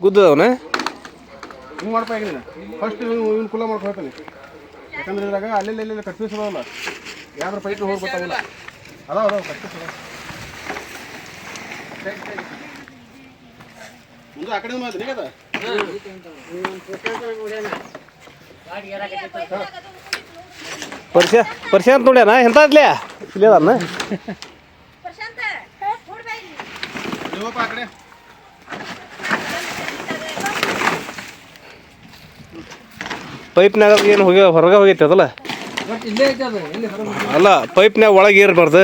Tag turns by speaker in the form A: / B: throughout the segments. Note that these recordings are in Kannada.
A: ಗುದ್ದದವನ?
B: ಹಿಂಗೆ ಮಾಡ್ತಾ ಈಗ ನೀನು ಫಸ್ಟ್ ಇವ್ನು ಕುಲ ಮಾಡ್ಕೊಳ್ತಾನೆ ಹೋಗ್ತಾನೆ. ಯಾಕಂದ್ರೆ ಇದ್ರಾಗ ಅಲ್ಲೆಲ್ಲ ಇಲ್ಲೆಲ್ಲ ಕಟ್ ಪೀಸ್ ಅದಾವಲ್ಲ? ಯಾವ್ದ್ರ ಪೈಪ್ ಹೋಗಿ ಗೊತ್ತಾಗಲ್ಲ ಅದಾವ ಅದಾವ ಕಟ್ ಪೀಸ್ ಅದಾವ. ಮುಂದೆ ಆ ಕಡೆ ಮಾತು ನೀಗದ?
A: ಪರಿಚಯ ಪರಿಚಯ ಅಂತ ನೋಡ್ಯಾನ? ಎಂತ ಇದ್ಲಿ ಇಲ್ಲೇ. ಅದಾನ
C: ಪ್ರಶಾಂತ
B: ಆ ಕಡೆ.
A: ಪೈಪ್ನಾಗ ಏನು ಹೋಗಿ ಹೊರಗೆ ಹೋಗೈತೆ ಅದಲ್ಲ? ಅಲ್ಲ ಪೈಪ್ನ್ಯಾಗ ಒಳಗೆ
B: ಇರಬಾರ್ದು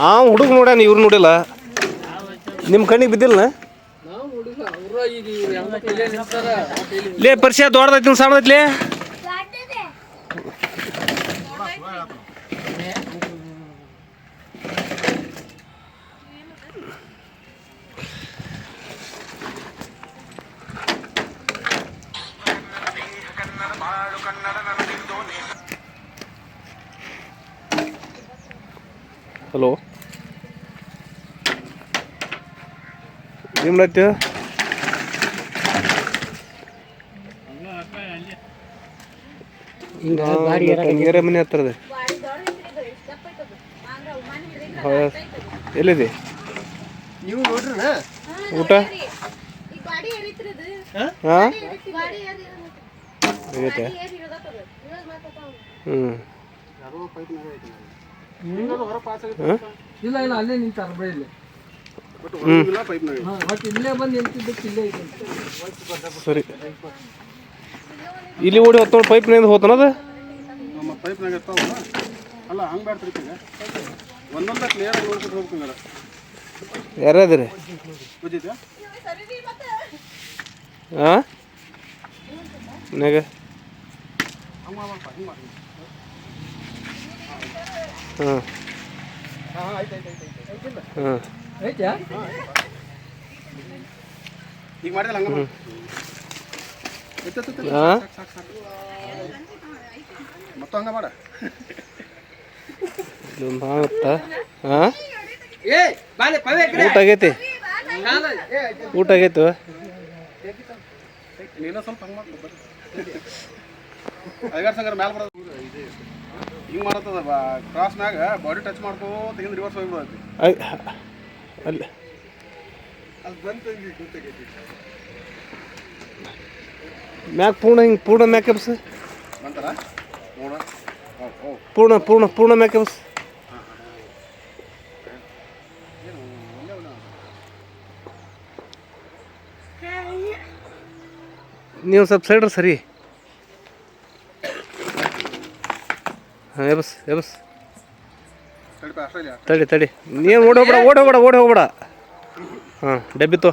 B: ಆ
A: ಹುಡುಗ ನೋಡ್ಯಾನ ಇವ್ರು ನೋಡಿಲ್ಲ. ನಿಮ್ಮ ಕಣ್ಣಿಗೆ ಬಿದ್ದಿಲ್ಲ ಲೇ ಪರಿಚಯ ದೊಡ್ಡದೈತಿ ಸಣ್ಣದೈತ್ಲಿ ಹಲೋ. ಏನು ಮಾಡತ್ತೆ ಗೇರೆ ಮನೆ ಹತ್ರದ ಎಲ್ಲಿದೆ?
B: ನೀವು ನೋಡ್ರಿ
A: ಊಟ?
C: ಈ ಗಾಡಿ ಏರಿತ್ರಿ
A: ಹಾಂ? ಆಗೈತೆ ಹ್ಞೂ
D: ಇಲ್ಲ ಇಲ್ಲ ಅಲ್ಲೇ ನಿಂತಾರ ಇಲ್ಲಿ. ಬಂದು ನಿಂತಿದ್ದಕ್ಕೆ ಇಲ್ಲೇ ಐತೆ
A: ಸರಿ. ಇಲ್ಲಿ ಓಡಿ ಹತ್ತೋಳು ನೋಡಿ ಪೈಪ್ನಿಂದ ಹೋತನದ
B: ನಮ್ಮ ಪೈಪ್ನಾಗ ಇರ್ತಾವಲ್ಲ? ಅಲ್ಲ ಹಂಗೆ ಒಂದೊಂದ ಕ್ಲಿಯರ್ ಆಗಿ ನೋಡ್ಕೊಂಡು
A: ಯಾರ್ಯಾದ್ರಿ ಹಾಂ? ಮನ್ಯಾಗ ಹಾಂ
B: ಹಾಂ
A: ಹಾಂ. ಹಾಂ ಊಟ ಆಗೈತಿ ಊಟ ಆಗೈತು
B: ಐಗಾರು ಸಂಗಾರ ಮ್ಯಾಲೆ ಬರೋದು ಹಿಂಗೆ ಮಾಡತ್ತದ ಕ್ರಾಸ್ನಾಗ ಬಾಡಿ ಟಚ್ ಮಾಡ್ಕೋ ಹಿಂಗೆ ರಿವರ್ಸ್
A: ಹೋಗ್ಬಿಡತ್ತೆ. ಅಲ್ಲಿ.
B: ಅದು ಬಂತು ಗೊತ್ತಾಗೈತಿ
A: ಮ್ಯಾಕ್ ಪೂರ್ಣ ಹಿಂಗೆ ಪೂರ್ಣ ಮ್ಯಾಕ್ ಎಬ್ಸ್.
B: ಬಂತಾರ
A: ಪೂರ್ಣ ಪೂರ್ಣ ಪೂರ್ಣ ಮ್ಯಾಕ್ ಎಬ್ಸ್ ನೀವು ಸ್ವಲ್ಪ ಸೈಡ್ರಿ ಸರಿ. ಹಾಂ ಎಬಸ್ ಎಬಸ್ ತಡಿ ತಡಿ. ನೀನು ಓಡಿ ಹೋಗ್ಬೇಡ ಓಡಿ ಹೋಗ್ಬೇಡ ಓಡಿ ಹೋಗ್ಬೇಡ. ಹಾಂ ಡಬ್ಬಿ ತೋ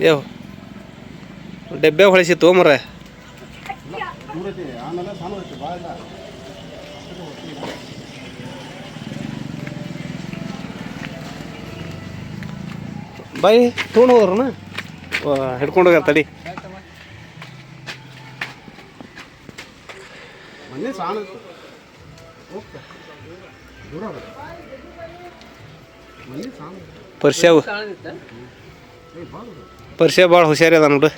A: ಏವ್ ಡಬ್ಬೆ ಹೊಳಿಸಿ ತೊಗೊಂಬರ ಬಾಯಿ ತೊಗೊಂಡು ಹೋದ್ರನ ಹಿಡ್ಕೊಂಡು ಹೋಗ್ಯಾರ ತಡಿ.
B: ಮೊನ್ನೆ ಸಣ್ಣ ಇತ್ತು ಹೋಗ್ತಾ ದೂರ ಅದ ಮೊನ್ನೆ ಸಣ್ಣ
A: ಪರಿಚಯ
D: ಕಾಣದಿತ್ತ
B: ಏ ಭಾಳ
A: ಪರಿಚಯ ಭಾಳ ಹುಷಾರಿ ಅದ ನೋಡ್ರಿ